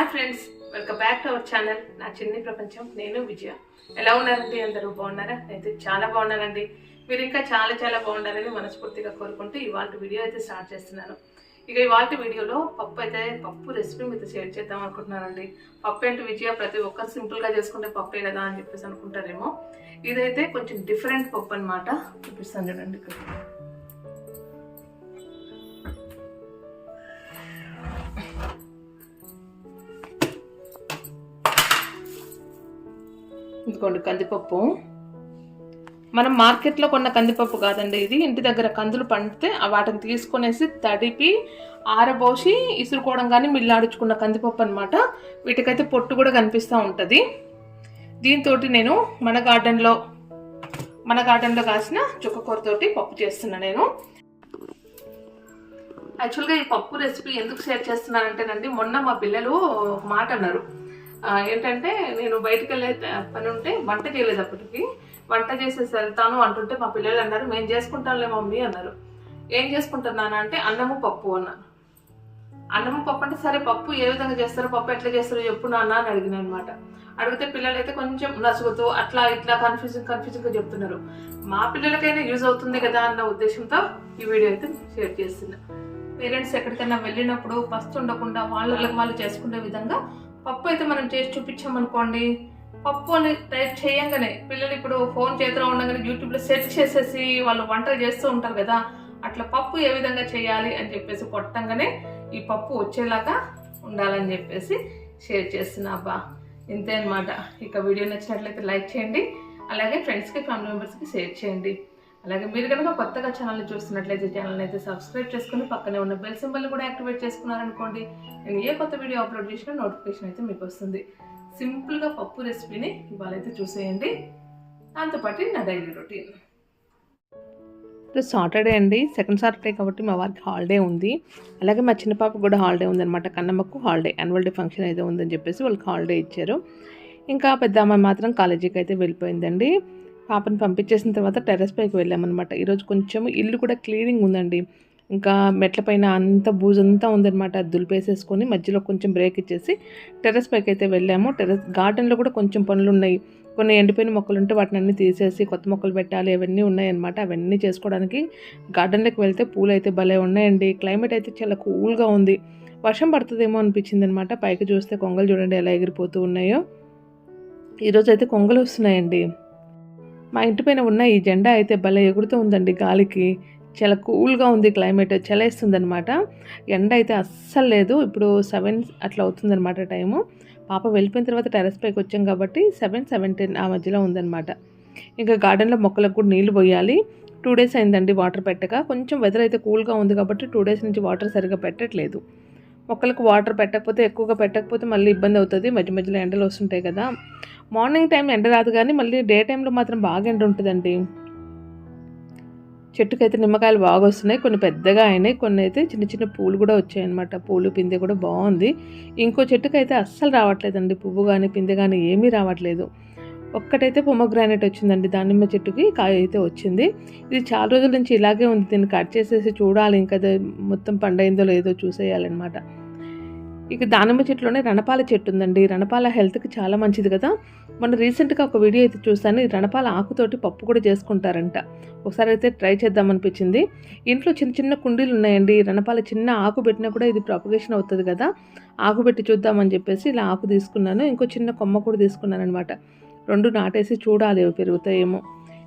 Hi friends welcome back to our channel నా చిన్ని ప్రపంచం నేను విజయ. ఎలా ఉన్నారండి అందరూ? బాగున్నారా? అయితే చాలా బాగున్నారండి. మీరు ఇంకా చాలా చాలా బాగుండాలని మనస్ఫూర్తిగా కోరుకుంటూ ఇవాళ వీడియో అయితే స్టార్ట్ చేస్తున్నాను. ఇక ఇవాళ వీడియోలో పప్పు అయితే పప్పు రెసిపీ మీతో షేర్ చేద్దాం అనుకుంటున్నానండి. పప్పు ఏంటి విజయ? ప్రతి ఒక్కరు సింపుల్గా చేసుకుంటే పప్పే కదా అని చెప్పేసి అనుకుంటారేమో. ఇదైతే కొంచెం డిఫరెంట్ పప్పు అనమాట చూపిస్తాను చూడండి ఇక్కడ. ఇదిగోండి కందిపప్పు. మనం మార్కెట్లో కొన్న కందిపప్పు కాదండి ఇది. ఇంటి దగ్గర కందులు పండితే వాటిని తీసుకునేసి తడిపి ఆరబోసి ఇసురుకోవడం కానీ మిల్లాడుచుకున్న కందిపప్పు అనమాట వీటికైతే పొట్టు కూడా కనిపిస్తూ ఉంటుంది. దీంతో నేను మన గార్డెన్లో మన గార్డెన్లో కాసిన చుక్కకూరతోటి పప్పు చేస్తున్నా నేను. యాక్చువల్గా ఈ పప్పు రెసిపీ ఎందుకు షేర్ చేస్తున్నానంటేనండి మొన్న మా పిల్లలు మాట అన్నారు. ఏంటంటే నేను బయటికి వెళ్ళే పని ఉంటే వంట చేయలేదు అప్పటికి. వంట చేసేసి వెళ్తాను అంటుంటే మా పిల్లలు అన్నారు మేము చేసుకుంటాంలే మమ్మీ అన్నారు. ఏం చేసుకుంటున్నాను? అంటే అన్నము పప్పు అన్నాను. అన్నము పప్పు అంటే సరే పప్పు ఏ విధంగా చేస్తారో పప్పు ఎట్లా చేస్తారో చెప్పు నాన్న అని అడిగిన అనమాట అడిగితే పిల్లలైతే కొంచెం నసుగుతూ అట్లా ఇట్లా కన్ఫ్యూజింగ్ కన్ఫ్యూజింగ్గా చెప్తున్నారు. మా పిల్లలకైనా యూజ్ అవుతుంది కదా అన్న ఉద్దేశంతో ఈ వీడియో అయితే షేర్ చేస్తున్నా. పేరెంట్స్ ఎక్కడికైనా వెళ్ళినప్పుడు ఫస్ట్ ఉండకుండా వాళ్ళకి వాళ్ళు చేసుకునే విధంగా పప్పు అయితే మనం చేసి చూపించామనుకోండి పప్పు అని టైప్ చేయంగానే పిల్లలు ఇప్పుడు ఫోన్ చేతిలో ఉండగానే యూట్యూబ్లో సెర్చ్ చేసేసి వాళ్ళు వంటలు చేస్తూ ఉంటారు కదా అట్లా పప్పు ఏ విధంగా చేయాలి అని చెప్పేసి కొట్టంగానే ఈ పప్పు వచ్చేలాగా ఉండాలని చెప్పేసి షేర్ చేస్తున్నా అబ్బా. ఇంతే అనమాట ఇక వీడియో నచ్చినట్లయితే లైక్ చేయండి అలాగే ఫ్రెండ్స్కి ఫ్యామిలీ మెంబర్స్కి షేర్ చేయండి. అలాగే మీరు కనుక కొత్తగా ఛానల్ చూస్తున్నట్లయితే ఛానల్ అయితే సబ్స్క్రైబ్ చేసుకుని పక్కనే ఉన్న బెల్ సింబల్ కూడా యాక్టివేట్ చేసుకున్నారనుకోండి నేను ఏ కొత్త వీడియో అప్లోడ్ చేసినా నోటిఫికేషన్ అయితే మీకు వస్తుంది. సింపుల్గా పప్పు రెసిపీని ఇవాళ అయితే చూసేయండి. దాంతోపాటు నా డైలీ రొటీన్ సాటర్డే అండి. సెకండ్ సాటర్డే కాబట్టి మా వారికి హాలిడే ఉంది. అలాగే మా చిన్న పాపకు కూడా హాలిడే ఉందన్నమాట. కన్నమ్మకు హాలిడే యాన్యువల్ డే ఫంక్షన్ అయితే ఉందని చెప్పేసి వాళ్ళకి హాలిడే ఇచ్చారు. ఇంకా పెద్ద అమ్మాయి మాత్రం కాలేజీకి అయితే వెళ్ళిపోయిందండి. పాపను పంపించేసిన తర్వాత టెర్రస్ పైకి వెళ్ళామన్నమాట. ఈరోజు కొంచెం ఇల్లు కూడా క్లీనింగ్ ఉందండి. ఇంకా మెట్ల పైన అంత బూజంతా ఉందన్నమాట. దులిపేసేసుకొని మధ్యలో కొంచెం బ్రేక్ ఇచ్చేసి టెర్రస్ పైకి అయితే వెళ్ళాము. టెర్రస్ గార్డెన్లో కూడా కొంచెం పనులు ఉన్నాయి కొన్ని ఎండిపోయిన మొక్కలు ఉంటే వాటిని అన్నీ తీసేసి కొత్త మొక్కలు పెట్టాలి అవన్నీ ఉన్నాయన్నమాట. అవన్నీ చేసుకోవడానికి గార్డెన్లోకి వెళ్తే పూలు అయితే భలే ఉన్నాయండి. క్లైమేట్ అయితే చాలా కూల్గా ఉంది. వర్షం పడుతుందేమో అనిపించింది అనమాట పైకి చూస్తే కొంగలు చూడండి ఎలా ఎగిరిపోతూ ఉన్నాయో. ఈరోజు అయితే కొంగలు వస్తున్నాయండి. మా ఇంటి పైన ఉన్న ఈ జెండా అయితే భలే ఎగురుతూ ఉందండి గాలికి. చాలా కూల్గా ఉంది క్లైమేట్ చలేస్తుందనమాట ఎండ అయితే అస్సలు లేదు. ఇప్పుడు సెవెన్ అట్లా అవుతుందనమాట టైము. పాప వెళ్ళిపోయిన తర్వాత టెరస్ పైకి వచ్చాం కాబట్టి సెవెన్ సెవెన్ టెన్ ఆ మధ్యలో ఉందన్నమాట. ఇంకా గార్డెన్లో మొక్కలకు కూడా నీళ్ళు పోయాలి. టూ డేస్ అయిందండి వాటర్ పెట్టక. కొంచెం వెదర్ అయితే కూల్గా ఉంది కాబట్టి టూ డేస్ నుంచి వాటర్ సరిగ్గా పెట్టట్లేదు. మొక్కలకు వాటర్ పెట్టకపోతే ఎక్కువగా పెట్టకపోతే మళ్ళీ ఇబ్బంది అవుతుంది. మధ్య మధ్యలో ఎండలు వస్తుంటాయి కదా. మార్నింగ్ టైం ఎండ రాదు కానీ మళ్ళీ డే టైంలో మాత్రం బాగా ఎండ ఉంటుందండి. చెట్టుకైతే నిమ్మకాయలు బాగా వస్తున్నాయి. కొన్ని పెద్దగా అయినాయి. కొన్ని అయితే చిన్న చిన్న పూలు కూడా వచ్చాయన్నమాట. పూలు పిందె కూడా బాగుంది. ఇంకో చెట్టుకైతే అస్సలు రావట్లేదండి. పువ్వు కానీ పిందె కానీ ఏమీ రావట్లేదు. ఒక్కటైతే పొమగ్రానైట్ వచ్చిందండి. దానిమ్మ చెట్టుకి కాయ అయితే వచ్చింది. ఇది చాలా రోజుల నుంచి ఇలాగే ఉంది. దీన్ని కట్ చేసేసి చూడాలి. ఇంకా అది మొత్తం పండైందో లేదో చూసేయాలన్నమాట. ఇక దానిమ్మ చెట్టులోనే రణపాల చెట్టు ఉందండి రణపాల హెల్త్కి చాలా మంచిది కదా. మొన్న రీసెంట్గా ఒక వీడియో అయితే చూసాను ఈ రణపాల ఆకుతోటి పప్పు కూడా చేసుకుంటారంట. ఒకసారి అయితే ట్రై చేద్దామనిపించింది. ఇంట్లో చిన్న చిన్న కుండీలు ఉన్నాయండి. రణపాల చిన్న ఆకు పెట్టినా కూడా ఇది ప్రాపగేషన్ అవుతుంది కదా. ఆకు పెట్టి చూద్దామని చెప్పేసి ఇలా ఆకు తీసుకున్నాను. ఇంకో చిన్న కొమ్మ కూడా తీసుకున్నాను అనమాట రెండు నాటేసి చూడాలి అవి పెరుగుతాయేమో.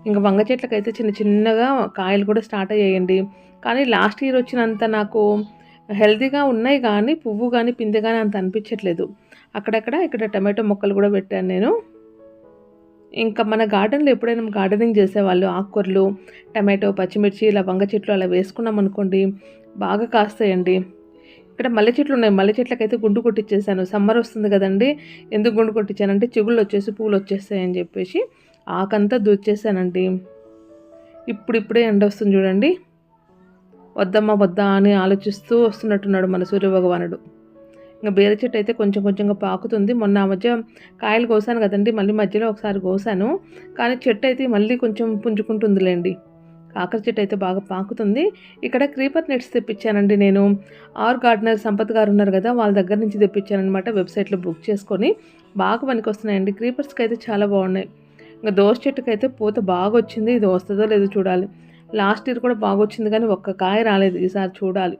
ఇంకా వంగ చెట్లకైతే చిన్న చిన్నగా కాయలు కూడా స్టార్ట్ అయ్యాయండి. కానీ లాస్ట్ ఇయర్ వచ్చినంత నాకు హెల్తీగా ఉన్నాయి కానీ పువ్వు కానీ పిందె కానీ అంత అనిపించట్లేదు. అక్కడక్కడ ఇక్కడ టమాటో మొక్కలు కూడా పెట్టాను నేను. ఇంకా మన గార్డెన్లో ఎప్పుడైనా గార్డెనింగ్ చేసేవాళ్ళు ఆకుకూరలు టమాటో పచ్చిమిర్చి ఇలా వంగ చెట్లు అలా వేసుకున్నాం అనుకోండి బాగా కాస్తాయండి. ఇక్కడ మల్లె చెట్లు ఉన్నాయి. మల్లె చెట్లకైతే గుండు కొట్టించేసాను సమ్మర్ వస్తుంది కదండి ఎందుకు గుండు కొట్టించానంటే చిగుళ్ళు వచ్చేసి పూలు వచ్చేస్తాయని చెప్పేసి ఆకంతా దూచేసానండి ఇప్పుడిప్పుడే ఎండ వస్తుంది చూడండి. వద్దమ్మా వద్దా అని ఆలోచిస్తూ వస్తున్నట్టున్నాడు మన సూర్యభగవానుడు ఇంకా బేర చెట్టు అయితే కొంచెం కొంచెంగా పాకుతుంది. మొన్న ఆ మధ్య కాయలు కోసాను కదండి మళ్ళీ మధ్యలో ఒకసారి కోసాను. కానీ చెట్టు అయితే మళ్ళీ కొంచెం పుంజుకుంటుందిలేండి. కాకర చెట్టు అయితే బాగా పాకుతుంది. ఇక్కడ క్రీపర్ నెట్స్ తెప్పించానండి నేను. ఆర్ గార్డెనర్ సంపత్ గారు ఉన్నారు కదా వాళ్ళ దగ్గర నుంచి తెప్పించానమాట వెబ్సైట్లో బుక్ చేసుకొని. బాగా పనికొస్తున్నాయండి. క్రీపర్స్కి అయితే చాలా బాగున్నాయి. ఇంకా దోస చెట్టుకైతే అయితే పూత బాగా వచ్చింది. ఇది వస్తుందో లేదో చూడాలి. లాస్ట్ ఇయర్ కూడా బాగా వచ్చింది కానీ ఒక్క కాయ రాలేదు ఈసారి చూడాలి.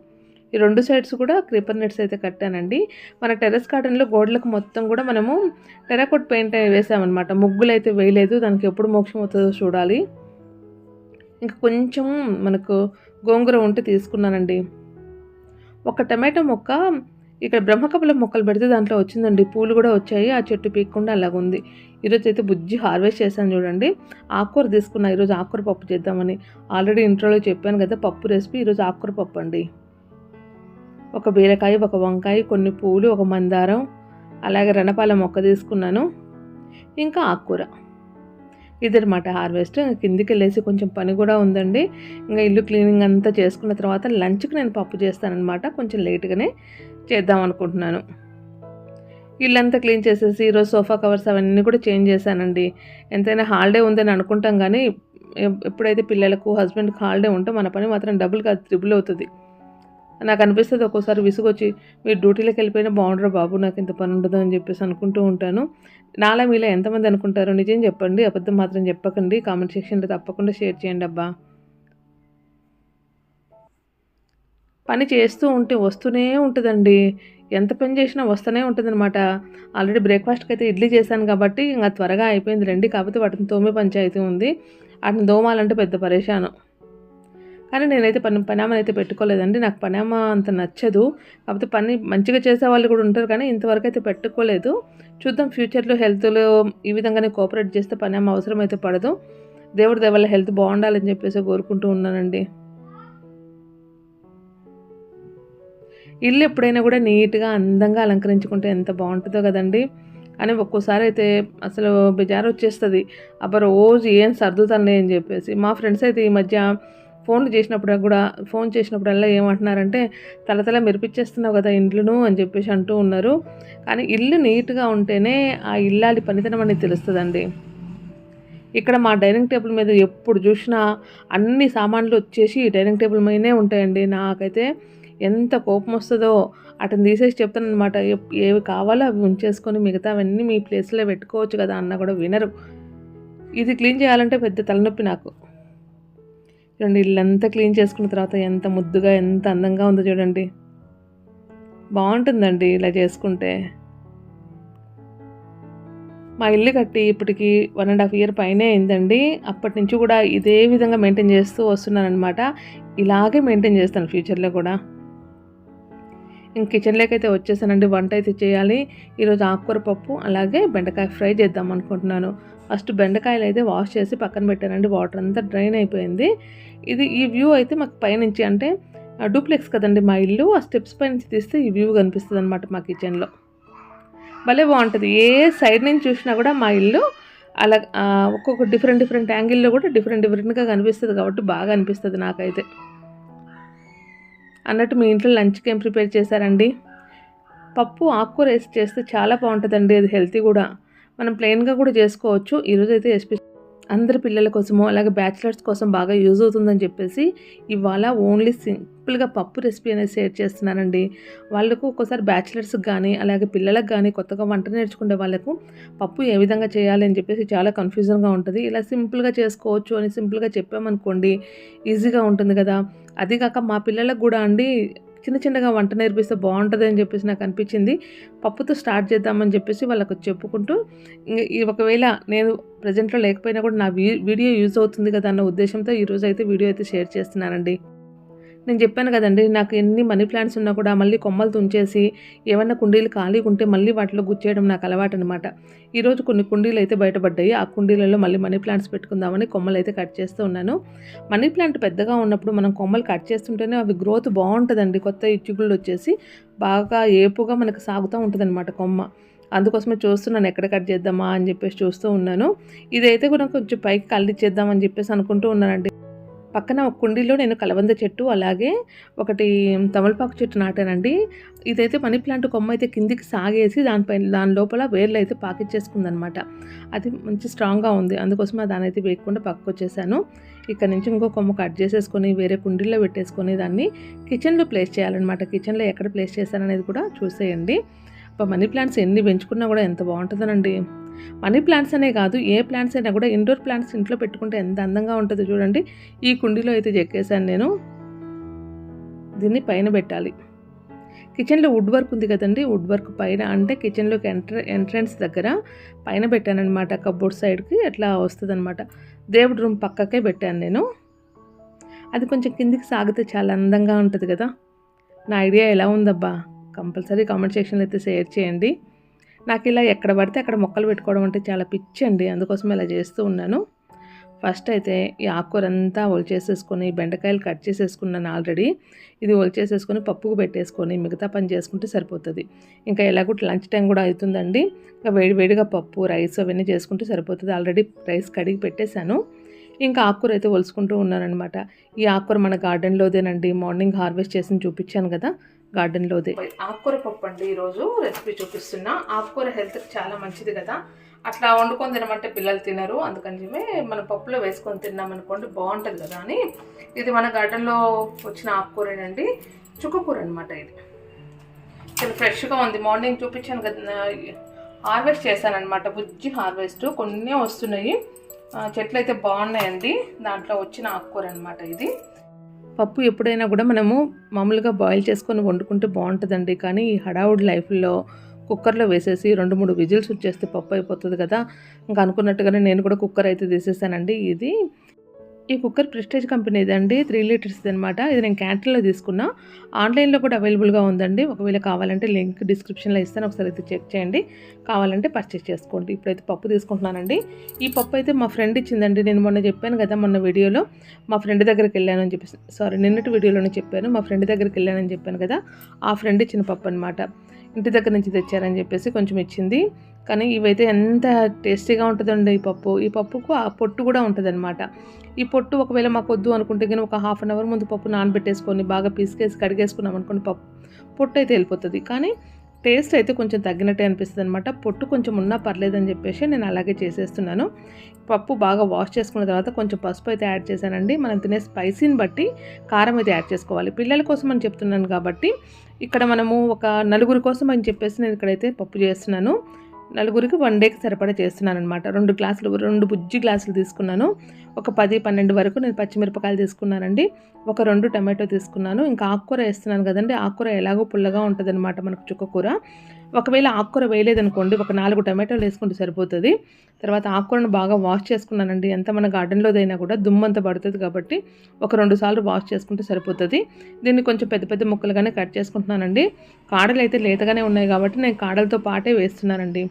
ఈ రెండు సైడ్స్ కూడా క్రీపర్ నెట్స్ అయితే కట్టానండి. మన టెర్రస్ గార్డెన్లో గోడలకు మొత్తం కూడా మనము టెరాకోట్ పెయింట్ వేసామన్నమాట. ముగ్గులు అయితే వేయలేదు. దానికి ఎప్పుడు మోక్షం అవుతుందో చూడాలి. ఇంకా కొంచెం మనకు గోంగూర ఉంటే తీసుకున్నానండి. ఒక టమాటో మొక్క ఇక్కడ బ్రహ్మకపలం మొక్కలు పెడితే దాంట్లో వచ్చిందండి. పూలు కూడా వచ్చాయి. ఆ చెట్టు పీక్కుండా అలాగుంది. ఈరోజు అయితే బుజ్జి హార్వెస్ట్ చేశాను చూడండి. ఆకుకూర తీసుకున్నా. ఈరోజు ఆకుకూర పప్పు చేద్దామని ఆల్రెడీ ఇంట్రోలో చెప్పాను కదా పప్పు రెసిపీ. ఈరోజు ఆకుకూర పప్పు అండి. ఒక బీరకాయ ఒక వంకాయ కొన్ని పూలు ఒక మందారం అలాగే రణపాల మొక్క తీసుకున్నాను. ఇంకా ఆకుకూర. ఇదనమాట హార్వెస్ట్. కిందికి వెళ్ళేసి కొంచెం పని కూడా ఉందండి. ఇంకా ఇల్లు క్లీనింగ్ అంతా చేసుకున్న తర్వాత లంచ్కి నేను పప్పు చేస్తానన్నమాట. కొంచెం లేట్గానే. చేద్దాం అనుకుంటున్నాను. ఇల్లంతా క్లీన్ చేసేసి ఈరోజు సోఫా కవర్స్ అవన్నీ కూడా చేంజ్ చేశానండి. ఎంతైనా హాలిడే ఉందని అనుకుంటాం కానీ ఎప్పుడైతే పిల్లలకు హస్బెండ్కి హాలిడే ఉంటే మన పని మాత్రం డబుల్ కాదు త్రిబుల్ అవుతుంది. నాకు అనిపిస్తుంది ఒక్కోసారి విసుగొచ్చి మీరు డ్యూటీలోకి వెళ్ళిపోయినా బాగుండరు బాబు నాకు ఇంత పని ఉండదు అని చెప్పేసి అనుకుంటూ ఉంటాను. నాలా మీలో ఎంతమంది అనుకుంటారో నిజం చెప్పండి అబద్ధం మాత్రం చెప్పకండి. కామెంట్ సెక్షన్లో తప్పకుండా షేర్ చేయండి అబ్బా. పని చేస్తూ ఉంటే వస్తూనే ఉంటుందండి. ఎంత పని చేసినా వస్తూనే ఉంటుందన్నమాట. ఆల్రెడీ బ్రేక్ఫాస్ట్కి అయితే ఇడ్లీ చేశాను కాబట్టి ఇంకా త్వరగా అయిపోయింది రండి కాకపోతే వాటిని తోమే పంచాయతీ ఉంది. వాటిని దోమాలంటే పెద్ద పరేషాను. కానీ నేనైతే పని పనామని అయితే పెట్టుకోలేదండి. నాకు పనామ అంత నచ్చదు. కాకపోతే పని మంచిగా చేసే వాళ్ళు కూడా ఉంటారు కానీ ఇంతవరకు అయితే పెట్టుకోలేదు. చూద్దాం ఫ్యూచర్లో హెల్త్లో ఈ విధంగానే కోఆపరేట్ చేస్తే పనామ అవసరం అయితే పడదు. దేవుడి దేవల్ల హెల్త్ బాగుండాలని చెప్పేసి కోరుకుంటూ ఉన్నానండి. ఇల్లు ఎప్పుడైనా కూడా నీట్గా అందంగా అలంకరించుకుంటే ఎంత బాగుంటుందో కదండి. అని ఒక్కోసారి అయితే అసలు బెజారు వచ్చేస్తుంది. అబ్బా రోజు ఏం సర్దుతానులే అని చెప్పేసి. మా ఫ్రెండ్స్ అయితే ఈ మధ్య ఫోన్లు చేసినప్పుడు కూడా ఫోన్ చేసినప్పుడల్లా ఏమంటున్నారంటే తలతల మెరిపించేస్తున్నావు కదా ఇండ్లును అని చెప్పేసి అంటూ ఉన్నారు. కానీ ఇల్లు నీట్గా ఉంటేనే ఆ ఇల్లాలి పనితనం అనేది తెలుస్తుందండి. ఇక్కడ మా డైనింగ్ టేబుల్ మీద ఎప్పుడు చూసినా అన్ని సామాన్లు వచ్చేసి ఈ డైనింగ్ టేబుల్ మీదనే ఉంటాయండి. నాకైతే ఎంత కోపం వస్తుందో అతను తీసేసి చెప్తాను అనమాట ఏవి కావాలో అవి ఉంచేసుకొని మిగతావన్నీ మీ ప్లేస్లో పెట్టుకోవచ్చు కదా అన్న కూడా వినరు. ఇది క్లీన్ చేయాలంటే పెద్ద తలనొప్పి నాకు. చూడండి ఇల్లంతా క్లీన్ చేసుకున్న తర్వాత ఎంత ముద్దుగా ఎంత అందంగా ఉందో చూడండి. బాగుంటుందండి ఇలా చేసుకుంటే. మా ఇల్లు కట్టి ఇప్పటికి వన్ అండ్ హాఫ్ ఇయర్ పైనే అయిందండి. అప్పటి నుంచి కూడా ఇదే విధంగా మెయింటైన్ చేస్తూ వస్తున్నాను అనమాట ఇలాగే మెయింటైన్ చేస్తాను ఫ్యూచర్లో కూడా. ఇంక కిచెన్లోకి అయితే వచ్చేసానండి. వంట అయితే చేయాలి. ఈరోజు ఆకుకూర పప్పు అలాగే బెండకాయ ఫ్రై చేద్దాం అనుకుంటున్నాను. ఫస్ట్ బెండకాయలు అయితే వాష్ చేసి పక్కన పెట్టానండి. వాటర్ అంతా డ్రైన్ అయిపోయింది. ఇది ఈ వ్యూ అయితే మాకు పైనుంచి అంటే డూప్లెక్స్ కదండి మా ఇల్లు. ఆ స్టెప్స్ పై నుంచి తీస్తే ఈ వ్యూ కనిపిస్తుంది అనమాట మా కిచెన్లో భలే బాగుంటుంది. ఏ సైడ్ నుంచి చూసినా కూడా మా ఇల్లు అలా ఒక్కొక్క డిఫరెంట్ డిఫరెంట్ యాంగిల్లో కూడా డిఫరెంట్ డిఫరెంట్గా కనిపిస్తుంది కాబట్టి బాగా అనిపిస్తుంది నాకైతే. అన్నట్టు మీ ఇంట్లో లంచ్కి ఏం ప్రిపేర్ చేశారండి? పప్పు ఆకుకూర వేసి చేస్తే చాలా బాగుంటుందండి అది హెల్తీ కూడా. మనం ప్లెయిన్గా కూడా చేసుకోవచ్చు. ఈరోజు అయితే ఎస్పెషల్ అందరి పిల్లల కోసము అలాగే బ్యాచిలర్స్ కోసం బాగా యూజ్ అవుతుందని చెప్పేసి ఇవాళ ఓన్లీ సింపుల్గా పప్పు రెసిపీ అనేది షేర్ చేస్తున్నానండి. వాళ్ళకు ఒక్కోసారి బ్యాచిలర్స్కి కానీ అలాగే పిల్లలకు కానీ కొత్తగా వంట నేర్చుకునే వాళ్ళకు పప్పు ఏ విధంగా చేయాలి అని చెప్పేసి చాలా కన్ఫ్యూజన్గా ఉంటుంది. ఇలా సింపుల్గా చేసుకోవచ్చు అని సింపుల్గా చెప్పామనుకోండి ఈజీగా ఉంటుంది కదా. అది కాక మా పిల్లలకు కూడా అండి చిన్న చిన్నగా వంట నేర్పిస్తే బాగుంటుంది అని చెప్పేసి నాకు అనిపించింది. పప్పుతో స్టార్ట్ చేద్దామని చెప్పేసి వాళ్ళకు చెప్పుకుంటూ ఈ ఒకవేళ నేను ప్రజెంట్లో లేకపోయినా కూడా నా వీడియో యూజ్ అవుతుంది కదా అన్న ఉద్దేశంతో ఈరోజు అయితే వీడియో అయితే షేర్ చేస్తున్నానండి. నేను చెప్పాను కదండి నాకు ఎన్ని మనీ ప్లాంట్స్ ఉన్నా కూడా మళ్ళీ కొమ్మలు తుంచేసి ఏమన్నా కుండీలు ఖాళీగా ఉంటే మళ్ళీ వాటిలో గుచ్చేయడం నాకు అలవాటు అనమాట ఈరోజు కొన్ని కుండీలు అయితే బయటపడ్డాయి ఆ కుండీలలో మళ్ళీ మనీ ప్లాంట్స్ పెట్టుకుందామని కొమ్మలు అయితే కట్ చేస్తూ ఉన్నాను. మనీ ప్లాంట్ పెద్దగా ఉన్నప్పుడు మనం కొమ్మలు కట్ చేస్తుంటేనే అవి గ్రోత్ బాగుంటుందండి. కొత్త ఇచ్చుగుళ్ళు వచ్చేసి బాగా ఏపుగా మనకు సాగుతూ ఉంటుందన్నమాట కొమ్మ. అందుకోసమే చూస్తున్నాను ఎక్కడ కట్ చేద్దామా అని చెప్పేసి చూస్తూ ఉన్నాను. ఇదైతే కూడా కొంచెం పైకి కళ్ళిచ్చేద్దామని చెప్పేసి అనుకుంటూ ఉన్నానండి. పక్కన ఒక కుండీలో నేను కలబంద చెట్టు అలాగే ఒకటి తమలపాకు చెట్టు నాటానండి. ఇదైతే మనీ ప్లాంట్ కొమ్మ అయితే కిందికి సాగేసి దానిపైన దాని లోపల వేర్లు అయితే పాకిచ్చేసుకుందనమాట అది మంచి స్ట్రాంగ్గా ఉంది. అందుకోసం దాని అయితే వేయకుండా పక్కకు వచ్చేసాను ఇక్కడ నుంచి ఇంకో కొమ్మ కట్ చేసేసుకొని వేరే కుండీలో పెట్టేసుకొని దాన్ని కిచెన్లో ప్లేస్ చేయాలన్నమాట. కిచెన్లో ఎక్కడ ప్లేస్ చేశాననేది కూడా చూసేయండి. మనీ ప్లాంట్స్ ఎన్ని పెంచుకున్నా కూడా ఎంత బాగుంటుందనండి. మనీ ప్లాంట్స్ అనే కాదు ఏ ప్లాంట్స్ అయినా కూడా ఇండోర్ ప్లాంట్స్ ఇంట్లో పెట్టుకుంటే ఎంత అందంగా ఉంటుందో చూడండి. ఈ కుండీలో అయితే చెక్కేశాను నేను. దీన్ని పైన పెట్టాలి. కిచెన్లో వుడ్ వర్క్ ఉంది కదండి వుడ్ వర్క్ పైన అంటే కిచెన్లోకి ఎంట్ర ఎంట్రన్స్ దగ్గర పైన పెట్టానమాట కబోర్డ్ సైడ్కి అట్లా వస్తుంది అనమాట దేవుడి రూమ్ పక్కకే పెట్టాను నేను. అది కొంచెం కిందికి సాగితే చాలా అందంగా ఉంటుంది కదా. నా ఐడియా ఎలా ఉందబ్బా? కంపల్సరీ కామెంట్ సెక్షన్లో అయితే షేర్ చేయండి. నాకు ఇలా ఎక్కడ పడితే అక్కడ మొక్కలు పెట్టుకోవడం అంటే చాలా పిచ్చి అండి అందుకోసం ఇలా చేస్తూ ఉన్నాను. ఫస్ట్ అయితే ఈ ఆకుకూర అంతా ఒలిచేసేసుకొని బెండకాయలు కట్ చేసేసుకున్నాను ఆల్రెడీ. ఇది ఒలిచేసేసుకొని పప్పుకు పెట్టేసుకొని మిగతా పని చేసుకుంటే సరిపోతుంది. ఇంకా ఎలాగో లంచ్ టైం కూడా అవుతుందండి. ఇంకా వేడి వేడిగా పప్పు రైస్ అవన్నీ చేసుకుంటే సరిపోతుంది. ఆల్రెడీ రైస్ కడిగి పెట్టేశాను. ఇంకా ఆకుకూర అయితే ఒలుసుకుంటూ ఉన్నానమాట ఈ ఆకుకూర మన గార్డెన్లోదేనండి. మార్నింగ్ హార్వెస్ట్ చేసి చూపించాను కదా. గార్డెన్లోదే. ఆకుకూర పప్పు అండి ఈరోజు రెసిపీ చూపిస్తున్నా. ఆకుకూర హెల్త్కి చాలా మంచిది కదా. అట్లా వండుకొని తినమంటే పిల్లలు తినరు. అందుకని చెప్పి మన పప్పులో వేసుకొని తిన్నామనుకోండి బాగుంటుంది కదా అని. ఇది మన గార్డెన్లో వచ్చిన ఆకుకూరేనండి. చుక్కకూర అనమాట ఇది. చాలా ఫ్రెష్గా ఉంది. మార్నింగ్ చూపించాను కదా హార్వెస్ట్ చేశానమాట బుజ్జి హార్వెస్ట్. కొన్ని వస్తున్నాయి. చెట్లు అయితే బాగున్నాయండి. దాంట్లో వచ్చిన ఆకుకూర అనమాట ఇది. పప్పు ఎప్పుడైనా కూడా మనము మామూలుగా బాయిల్ చేసుకొని వండుకుంటే బాగుంటుందండి. కానీ ఈ హడావుడి లైఫ్లో కుక్కర్లో వేసేసి రెండు మూడు విజిల్స్ వచ్చేస్తే పప్పు అయిపోతుంది కదా. ఇంకా అనుకున్నట్టుగానే నేను కూడా కుక్కర్ అయితే తీసేసానండి. ఇది ఈ కుక్కర్ ప్రెస్టేజ్ కంపెనీది అండి త్రీ లీటర్స్ది అనమాట ఇది నేను క్యాంటీన్లో తీసుకున్నా. ఆన్లైన్లో కూడా అవైలబుల్గా ఉందండి. ఒకవేళ కావాలంటే లింక్ డిస్క్రిప్షన్లో ఇస్తాను. ఒకసారి అయితే చెక్ చేయండి. కావాలంటే పర్చేస్ చేసుకోండి. ఇప్పుడైతే పప్పు తీసుకుంటున్నానండి. ఈ పప్పు అయితే మా ఫ్రెండ్ ఇచ్చిందండి. నేను మొన్న చెప్పాను కదా మొన్న వీడియోలో. మా ఫ్రెండ్ దగ్గరికి వెళ్ళానని చెప్పి సారీ నిన్నటి వీడియోలోనే చెప్పాను. మా ఫ్రెండ్ దగ్గరికి వెళ్ళానని చెప్పాను కదా ఆ ఫ్రెండ్ ఇచ్చిన పప్పు అనమాట ఇంటి దగ్గర నుంచి తెచ్చారని చెప్పేసి కొంచెం ఇచ్చింది. కానీ ఇవైతే ఎంత టేస్టీగా ఉంటుందండి ఈ పప్పు. ఈ పప్పుకు ఆ పొట్టు కూడా ఉంటుందన్నమాట. ఈ పొట్టు ఒకవేళ మాకు వద్దు అనుకుంటే కానీ ఒక హాఫ్ అన్ అవర్ ముందు పప్పు నానబెట్టేసుకొని బాగా పీసుకేసి కడిగేసుకున్నాం అనుకోండి పప్పు పొట్టు అయితే వెళ్ళిపోతుంది. కానీ టేస్ట్ అయితే కొంచెం తగ్గినట్టే అనిపిస్తుంది అనమాట పొట్టు కొంచెం ఉన్నా పర్లేదని చెప్పేసి నేను అలాగే చేసేస్తున్నాను. పప్పు బాగా వాష్ చేసుకున్న తర్వాత కొంచెం పసుపు అయితే యాడ్ చేశానండి. మనం తినే స్పైసీని బట్టి కారం అయితే యాడ్ చేసుకోవాలి. పిల్లల కోసం అని చెప్తున్నాను కాబట్టి ఇక్కడ మనము ఒక నలుగురి కోసం అని చెప్పేసి నేను ఇక్కడైతే పప్పు చేస్తున్నాను. నలుగురికి వన్ డేకి సరిపడా చేస్తున్నాను అనమాట రెండు గ్లాసులు రెండు బుజ్జి గ్లాసులు తీసుకున్నాను. ఒక పది పన్నెండు వరకు నేను పచ్చిమిరపకాయలు తీసుకున్నానండి. ఒక రెండు టమాటో తీసుకున్నాను. ఇంకా ఆకుకూర వేస్తున్నాను కదండి. ఆకుకూర ఎలాగో పుల్లగా ఉంటుందన్నమాట మనకు చుక్కకూర ఒకవేళ ఆకుకూర వేయలేదనుకోండి ఒక నాలుగు టమాటోలు వేసుకుంటే సరిపోతుంది. తర్వాత ఆకుకూరను బాగా వాష్ చేసుకున్నానండి. ఎంత మన గార్డెన్లోదైనా కూడా దుమ్మంత పడుతుంది కాబట్టి ఒక రెండు సార్లు వాష్ చేసుకుంటే సరిపోతుంది. దీన్ని కొంచెం పెద్ద పెద్ద ముక్కలుగానే కట్ చేసుకుంటున్నానండి. కాడలు అయితే లేతగానే ఉన్నాయి కాబట్టి నేను కాడలతో పాటే వేస్తున్నానండి.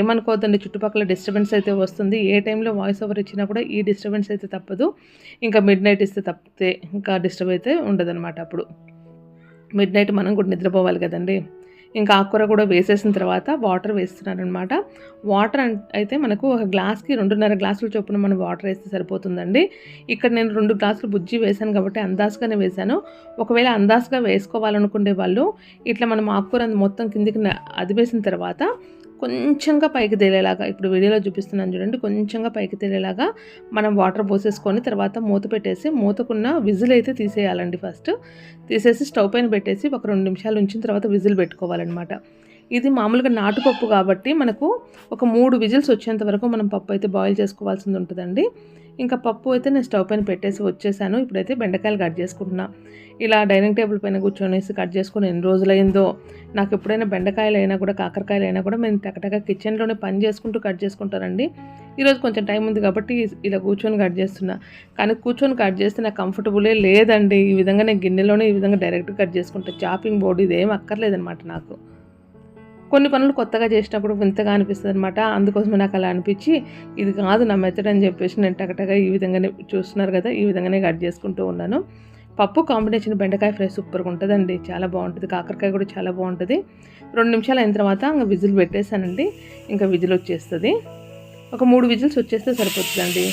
ఏమనుకోవద్దండి చుట్టుపక్కల డిస్టర్బెన్స్ అయితే వస్తుంది. ఏ టైంలో వాయిస్ ఓవర్ ఇచ్చినా కూడా ఈ డిస్టర్బెన్స్ అయితే తప్పదు. ఇంకా మిడ్ నైట్ ఇస్తే తప్పితే ఇంకా డిస్టర్బ్ అయితే ఉండదన్నమాట అప్పుడు. మిడ్ నైట్ మనం కూడా నిద్రపోవాలి కదండి. ఇంకా ఆకుకూర కూడా వేసేసిన తర్వాత వాటర్ వేస్తున్నారనమాట వాటర్ అయితే మనకు ఒక గ్లాస్కి రెండున్నర గ్లాసులు చొప్పున మనం వాటర్ వేస్తే సరిపోతుందండి. ఇక్కడ నేను రెండు గ్లాసులు బుజ్జి వేసాను కాబట్టి అందాజుగానే వేసాను ఒకవేళ అందాజుగా వేసుకోవాలనుకునే వాళ్ళు ఇట్లా మనం ఆకుకూర మొత్తం కిందికి అదివేసిన తర్వాత కొంచెంగా పైకి తేలేలాగా ఇప్పుడు వీడియోలో చూపిస్తున్నాను చూడండి కొంచెంగా పైకి తేలేలాగా మనం వాటర్ పోసేసుకొని తర్వాత మూత పెట్టేసి మూతకున్న విజిల్ అయితే తీసేయాలండి ఫస్ట్. తీసేసి స్టవ్ పైన పెట్టేసి ఒక రెండు నిమిషాలు ఉంచిన తర్వాత విజిల్ పెట్టుకోవాలన్నమాట. ఇది మామూలుగా నాటుపప్పు కాబట్టి మనకు ఒక మూడు విజిల్స్ వచ్చేంత వరకు మనం పప్పు అయితే బాయిల్ చేసుకోవాల్సింది ఉంటుందండి. ఇంకా పప్పు అయితే నేను స్టవ్ పైన పెట్టేసి వచ్చేసాను. ఇప్పుడైతే బెండకాయలు కట్ చేసుకుంటున్నా. ఇలా డైనింగ్ టేబుల్ పైన కూర్చొనేసి కట్ చేసుకుని ఎన్ని రోజులైందో నాకు ఎప్పుడైనా బెండకాయలు అయినా కూడా కాకరకాయలు అయినా కూడా మేము టకటక కిచెన్లోనే పని చేసుకుంటూ కట్ చేసుకుంటారండి. ఈరోజు కొంచెం టైం ఉంది కాబట్టి ఇలా కూర్చొని కట్ చేస్తున్నా. కానీ కూర్చొని కట్ చేస్తే నాకు కంఫర్టబులే లేదండి. ఈ విధంగా నేను గిన్నెలోనే ఈ విధంగా డైరెక్ట్ కట్ చేసుకుంటా. చాపింగ్ బోర్డు ఇదేం అక్కర్లేదనమాట నాకు. కొన్ని పనులు కొత్తగా చేసినప్పుడు వింతగా అనిపిస్తుంది అనమాట అందుకోసం నాకు అలా అనిపించి ఇది కాదు నా మెథడ్ అని చెప్పేసి నేను టకటగా ఈ విధంగానే చూస్తున్నారు కదా ఈ విధంగానే కట్ చేసుకుంటూ ఉన్నాను. పప్పు కాంబినేషన్ బెండకాయ ఫ్రై సూపర్గా ఉంటుందండి చాలా బాగుంటుంది. కాకరకాయ కూడా చాలా బాగుంటుంది. రెండు నిమిషాలు అయిన తర్వాత ఇంకా విజిల్ పెట్టేశానండి ఇంకా విజిల్ వచ్చేస్తుంది. ఒక మూడు విజిల్స్ వచ్చేస్తే సరిపోతుందండి.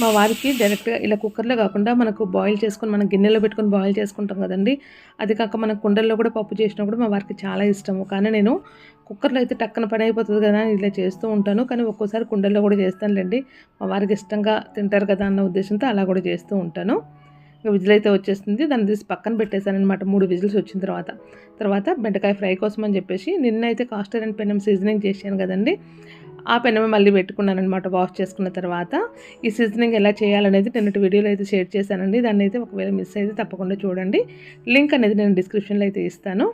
మా వారికి డైరెక్ట్గా ఇలా కుక్కర్లో కాకుండా మనకు బాయిల్ చేసుకొని మనం గిన్నెలో పెట్టుకొని బాయిల్ చేసుకుంటాం కదండి. అది కాక మన కుండల్లో కూడా పప్పు చేసినా కూడా మా వారికి చాలా ఇష్టము. కానీ నేను కుక్కర్లో అయితే టక్కన పని అయిపోతుంది కదా అని ఇలా చేస్తూ ఉంటాను. కానీ ఒక్కోసారి కుండల్లో కూడా చేస్తానులేండి. మా వారికి ఇష్టంగా తింటారు కదా అన్న ఉద్దేశంతో అలా కూడా చేస్తూ ఉంటాను. ఇంకా విజిల్ అయితే వచ్చేస్తుంది దాన్ని తీసి పక్కన పెట్టేశాను అనమాట మూడు విజిల్స్ వచ్చిన తర్వాత. తర్వాత బెండకాయ ఫ్రై కోసం అని చెప్పేసి నిన్న అయితే కాస్టర్ అండ్ పెనం సీజనింగ్ చేశాను కదండి. ఆ పెనమే మళ్ళీ పెట్టుకున్నాను అనమాట వాష్ చేసుకున్న తర్వాత. ఈ సీజనింగ్ ఎలా చేయాలనేది నిన్నటి వీడియోలో అయితే షేర్ చేశానండి. దాన్ని అయితే ఒకవేళ మిస్ అయితే తప్పకుండా చూడండి. లింక్ అనేది నేను డిస్క్రిప్షన్లో అయితే ఇస్తాను.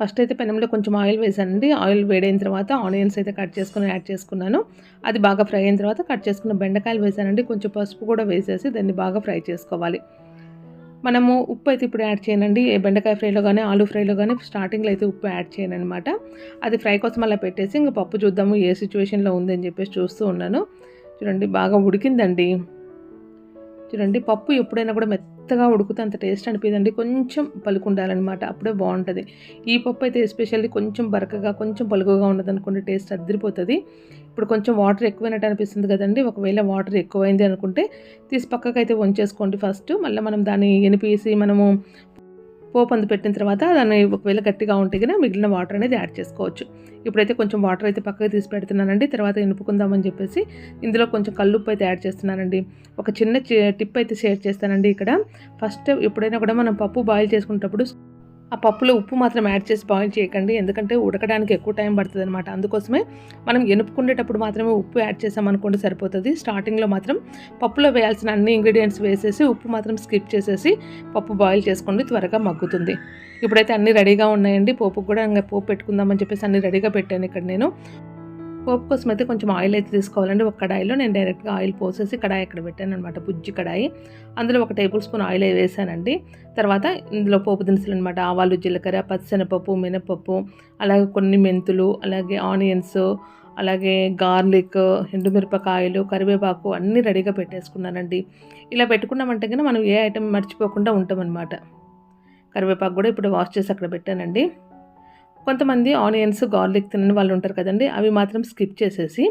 ఫస్ట్ అయితే పెనంలో కొంచెం ఆయిల్ వేసానండి ఆయిల్ వేడైన తర్వాత ఆనియన్స్ అయితే కట్ చేసుకుని యాడ్ చేసుకున్నాను. అది బాగా ఫ్రై అయిన తర్వాత కట్ చేసుకున్న బెండకాయలు వేసానండి కొంచెం పసుపు కూడా వేసేసి దాన్ని బాగా ఫ్రై చేసుకోవాలి. మనము ఉప్పు అయితే ఇప్పుడు యాడ్ చేయనండి. బెండకాయ ఫ్రైలో కానీ ఆలూ ఫ్రైలో కానీ స్టార్టింగ్లో అయితే ఉప్పు యాడ్ చేయను అనమాట అది ఫ్రై కోసం అలా పెట్టేసి ఇంకా పప్పు చూద్దాము ఏ సిచ్యువేషన్లో ఉందని చెప్పేసి చూస్తూ ఉన్నాను. చూడండి బాగా ఉడికిందండి. చూడండి పప్పు ఎప్పుడైనా కూడా మెత్తగా ఉడికితే అంత టేస్ట్ అనిపిదండి కొంచెం పలుకుండాలన్నమాట. అప్పుడే బాగుంటుంది. ఈ పప్పు అయితే ఎస్పెషల్లీ కొంచెం బరకగా కొంచెం పలుకుగా ఉండదు అనుకోండి టేస్ట్ అద్దరిపోతుంది. ఇప్పుడు కొంచెం వాటర్ ఎక్కువైనట్టు అనిపిస్తుంది కదండి. ఒకవేళ వాటర్ ఎక్కువైంది అనుకుంటే తీసి పక్కకు అయితే వంచేసుకోండి ఫస్ట్. మళ్ళీ మనం దాన్ని ఎనిపేసి మనము పోపు అందు పెట్టిన తర్వాత దాన్ని ఒకవేళ గట్టిగా ఉంటే కనుక మిగిలిన వాటర్ అనేది యాడ్ చేసుకోవచ్చు. ఇప్పుడైతే కొంచెం వాటర్ అయితే పక్కకి తీసి పెడుతున్నానండి. తర్వాత ఇనుపుకుందామని చెప్పేసి ఇందులో కొంచెం కల్లుప్పు అయితే యాడ్ చేస్తున్నానండి. ఒక చిన్న టిప్ అయితే షేర్ చేస్తానండి ఇక్కడ. ఫస్ట్ ఎప్పుడైనా కూడా మనం పప్పు బాయిల్ చేసుకునేటప్పుడు ఆ పప్పులో ఉప్పు మాత్రం యాడ్ చేసి బాయిల్ చేయకండి. ఎందుకంటే ఉడకడానికి ఎక్కువ టైం పడుతుంది అనమాట అందుకోసమే మనం ఎనుపుకునేటప్పుడు మాత్రమే ఉప్పు యాడ్ చేసామనుకోండి సరిపోతుంది. స్టార్టింగ్లో మాత్రం పప్పులో వేయాల్సిన అన్ని ఇంగ్రీడియంట్స్ వేసేసి ఉప్పు మాత్రం స్కిప్ చేసేసి పప్పు బాయిల్ చేసుకోండి త్వరగా మగ్గుతుంది. ఇప్పుడైతే అన్నీ రెడీగా ఉన్నాయండి. పోపు కూడా ఇంకా పోపు పెట్టుకుందామని చెప్పేసి అన్ని రెడీగా పెట్టాను ఇక్కడ నేను. పోపు కోసం అయితే కొంచెం ఆయిల్ అయితే తీసుకోవాలండి. ఒక కడాయిలో నేను డైరెక్ట్గా ఆయిల్ పోసేసి కడాయి అక్కడ పెట్టాను అనమాట బుజ్జి కడాయి. అందులో ఒక టేబుల్ స్పూన్ ఆయిల్ వేసానండి. తర్వాత ఇందులో పోపు దినుసులు అనమాట ఆవాలు జీలకర్ర పచ్చనపప్పు మినపప్పు అలాగే కొన్ని మెంతులు అలాగే ఆనియన్స్ అలాగే గార్లిక్ ఎండుమిరపకాయలు కరివేపాకు అన్నీ రెడీగా పెట్టేసుకున్నానండి. ఇలా పెట్టుకున్నామంటే కనుక మనం ఏ ఐటెం మర్చిపోకుండా ఉంటామన్నమాట. కరివేపాకు కూడా ఇప్పుడు వాష్ చేసి అక్కడ పెట్టానండి. కొంతమంది ఆనియన్స్ గార్లిక్ తినని వాళ్ళు ఉంటారు కదండి అవి మాత్రం స్కిప్ చేసేసి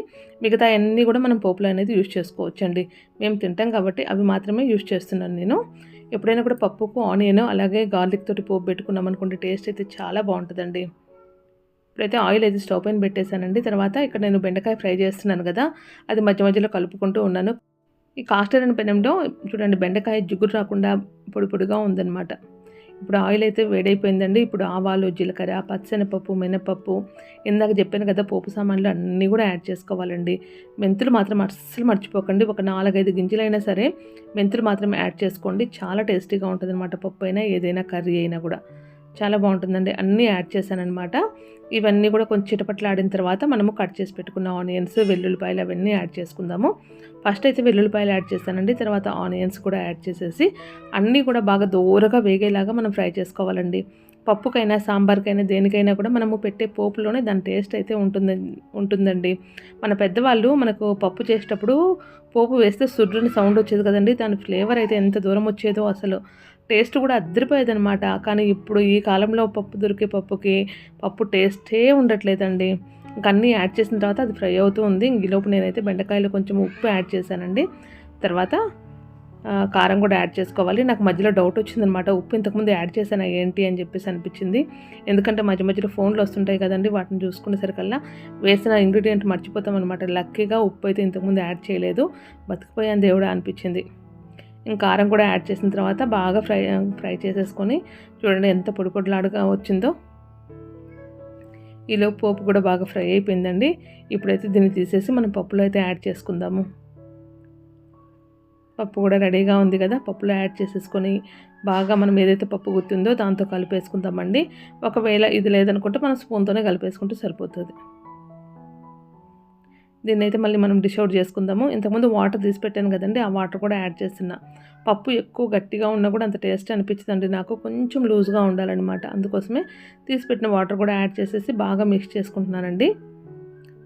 మిగతా అన్నీ కూడా మనం పోపులో అనేది యూజ్ చేసుకోవచ్చండి. మేము తింటాం కాబట్టి అవి మాత్రమే యూజ్ చేస్తున్నాను నేను. ఎప్పుడైనా కూడా పప్పుకు ఆనియన్ అలాగే గార్లిక్ తోటి పోపు పెట్టుకున్నాం అనుకుంటే టేస్ట్ అయితే చాలా బాగుంటుందండి. ఇప్పుడైతే ఆయిల్ అయితే స్టవ్ పైన పెట్టేశానండి. తర్వాత ఇక్కడ నేను బెండకాయ ఫ్రై చేస్తున్నాను కదా అది మధ్య మధ్యలో కలుపుకుంటూ ఉన్నాను. ఈ కాస్టర్ అని పెనంలో చూడండి బెండకాయ జిగురు రాకుండా పొడి పొడిగా ఉందన్నమాట. ఇప్పుడు ఆయిల్ అయితే వేడైపోయిందండి. ఇప్పుడు ఆవాలు జీలకర్ర పచ్చనపప్పు మినపప్పు ఇందాక చెప్పాను కదా పోపు సామాన్లు అన్నీ కూడా యాడ్ చేసుకోవాలండి. మెంతులు మాత్రం అస్సలు మర్చిపోకండి. ఒక నాలుగైదు గింజలైనా సరే మెంతులు మాత్రం యాడ్ చేసుకోండి. చాలా టేస్టీగా ఉంటుంది అనమాట పప్పు అయినా ఏదైనా కర్రీ అయినా కూడా. చాలా బాగుంటుందండి. అన్నీ యాడ్ చేశానమాట ఇవన్నీ కూడా కొంచెం చిటపట్లాడిన తర్వాత మనము కట్ చేసి పెట్టుకున్న ఆనియన్స్ వెల్లుల్లిపాయలు అవన్నీ యాడ్ చేసుకుందాము. ఫస్ట్ అయితే వెల్లుల్లిపాయలు యాడ్ చేస్తానండి తర్వాత ఆనియన్స్ కూడా యాడ్ చేసేసి అన్నీ కూడా బాగా దూరగా వేగేలాగా మనం ఫ్రై చేసుకోవాలండి. పప్పుకైనా సాంబార్కైనా దేనికైనా కూడా మనము పెట్టే పోపులోనే దాని టేస్ట్ అయితే ఉంటుంది ఉంటుందండి. మన పెద్దవాళ్ళు మనకు పప్పు చేసేటప్పుడు పోపు వేస్తే సుడ్రుని సౌండ్ వచ్చేది కదండి. దాని ఫ్లేవర్ అయితే ఎంత దూరం వచ్చేదో అసలు. టేస్ట్ కూడా అద్దరిపోయేదనమాట కానీ ఇప్పుడు ఈ కాలంలో పప్పు దొరికే పప్పుకి పప్పు టేస్టే ఉండట్లేదండి. ఇంక అన్నీ యాడ్ చేసిన తర్వాత అది ఫ్రై అవుతూ ఉంది. ఈలోపు నేనైతే బెండకాయలు కొంచెం ఉప్పు యాడ్ చేశానండి. తర్వాత కారం కూడా యాడ్ చేసుకోవాలి. నాకు మధ్యలో డౌట్ వచ్చిందనమాట ఉప్పు ఇంతకుముందు యాడ్ చేశాను ఏంటి అని చెప్పేసి అనిపించింది. ఎందుకంటే మధ్య మధ్యలో ఫోన్లు వస్తుంటాయి కదండి. వాటిని చూసుకునేసరికల్లా వేసిన ఇంగ్రీడియంట్ మర్చిపోతాం అనమాట లక్కీగా ఉప్పు అయితే ఇంతకుముందు యాడ్ చేయలేదు. బతికిపోయాను దేవుడా అనిపించింది. కారం కూడా యాడ్ చేసిన తర్వాత బాగా ఫ్రై ఫ్రై చేసేసుకొని చూడండి ఎంత పొడి పొడిలాడుగా వచ్చిందో. ఈలో పోపు కూడా బాగా ఫ్రై అయిపోయిందండి. ఇప్పుడైతే దీన్ని తీసేసి మనం పప్పులో అయితే యాడ్ చేసుకుందాము. పప్పు కూడా రెడీగా ఉంది కదా పప్పులో యాడ్ చేసేసుకొని బాగా మనం ఏదైతే పప్పు గుర్తుందో దాంతో కలిపేసుకుందామండి. ఒకవేళ ఇది లేదనుకుంటే మనం స్పూన్తోనే కలిపేసుకుంటే సరిపోతుంది. దీన్ని అయితే మళ్ళీ మనం డిష్ అవుట్ చేసుకుందాము. ఇంతకుముందు వాటర్ తీసి పెట్టాను కదండి ఆ వాటర్ కూడా యాడ్ చేస్తున్నా. పప్పు ఎక్కువ గట్టిగా ఉన్నా కూడా అంత టేస్ట్ అనిపించదండి నాకు. కొంచెం లూజ్గా ఉండాలన్నమాట. అందుకోసమే తీసి పెట్టిన వాటర్ కూడా యాడ్ చేసేసి బాగా మిక్స్ చేసుకుంటున్నానండి.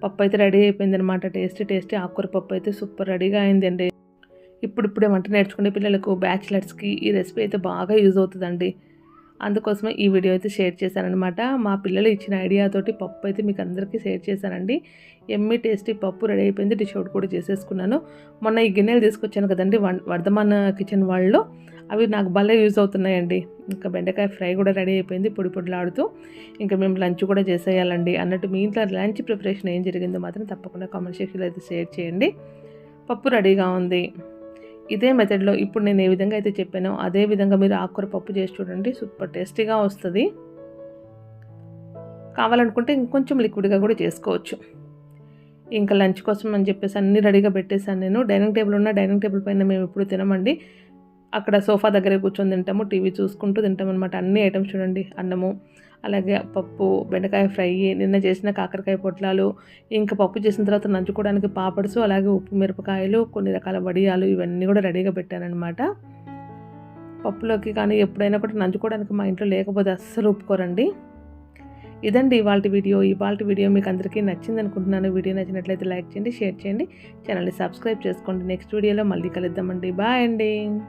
పప్పు అయితే రెడీ అయిపోయిందనమాట టేస్టీ టేస్టీ ఆకుకూర పప్పు అయితే సూపర్ రెడీగా అయిందండి. ఇప్పుడిప్పుడే వంట నేర్చుకునే పిల్లలకు బ్యాచిలర్స్కి ఈ రెసిపీ అయితే బాగా యూజ్ అవుతుందండి. అందుకోసమే ఈ వీడియో అయితే షేర్ చేశానమాట మా పిల్లలు ఇచ్చిన ఐడియాతోటి పప్పు అయితే మీకు అందరికీ షేర్ చేశానండి. ఎమ్మి టేస్టీ పప్పు రెడీ అయిపోయింది. డిష్ అవుట్ కూడా చేసేసుకున్నాను. మొన్న ఈ గిన్నెలు తీసుకొచ్చాను కదండి వన్- వర్ధమాన్ కిచెన్ వాళ్ళు అవి నాకు భలే యూజ్ అవుతున్నాయండి. ఇంకా బెండకాయ ఫ్రై కూడా రెడీ అయిపోయింది పొడి పొడిలాడుతూ. ఇంకా మేము లంచ్ కూడా చేసేయాలండి అన్నట్టు మీ ఇంట్లో లంచ్ ప్రిపరేషన్ ఏం జరిగిందో మాత్రం తప్పకుండా కామెంట్ సెక్షన్లో అయితే షేర్ చేయండి. పప్పు రెడీగా ఉంది. ఇదే మెథడ్లో ఇప్పుడు నేను ఏ విధంగా అయితే చెప్పానో అదే విధంగా మీరు ఆకుకూర పప్పు చేసి చూడండి. సూపర్ టేస్టీగా వస్తుంది. కావాలనుకుంటే ఇంకొంచెం లిక్విడ్గా కూడా చేసుకోవచ్చు. ఇంకా లంచ్ కోసం అని చెప్పేసి అన్ని రెడీగా పెట్టేశాను నేను. డైనింగ్ టేబుల్ ఉన్న డైనింగ్ టేబుల్ పైన మేము ఎప్పుడు తినమండి. అక్కడ సోఫా దగ్గరే కూర్చొని తింటాము టీవీ చూసుకుంటూ తింటాం అనమాట అన్ని ఐటమ్స్ చూడండి. అన్నము అలాగే పప్పు బెండకాయ ఫ్రై నిన్న చేసిన కాకరకాయ పొట్లాలు ఇంకా పప్పు చేసిన తర్వాత నంచుకోవడానికి పాపడ్స్ అలాగే ఉప్పు మిరపకాయలు కొన్ని రకాల వడియాలు ఇవన్నీ కూడా రెడీగా పెట్టానన్నమాట. పప్పులోకి కానీ ఎప్పుడైనా కూడా నంచుకోవడానికి మా ఇంట్లో లేకపోతే అస్సలు ఒప్పుకోరండి. ఇదండి ఇవాళ వీడియో. ఇవాళ వీడియో మీకు అందరికీ నచ్చింది అనుకుంటున్నాను. వీడియో నచ్చినట్లయితే లైక్ చేయండి షేర్ చేయండి. ఛానల్ని సబ్స్క్రైబ్ చేసుకోండి. నెక్స్ట్ వీడియోలో మళ్ళీ కలుద్దామండి. బాయ్ అండి.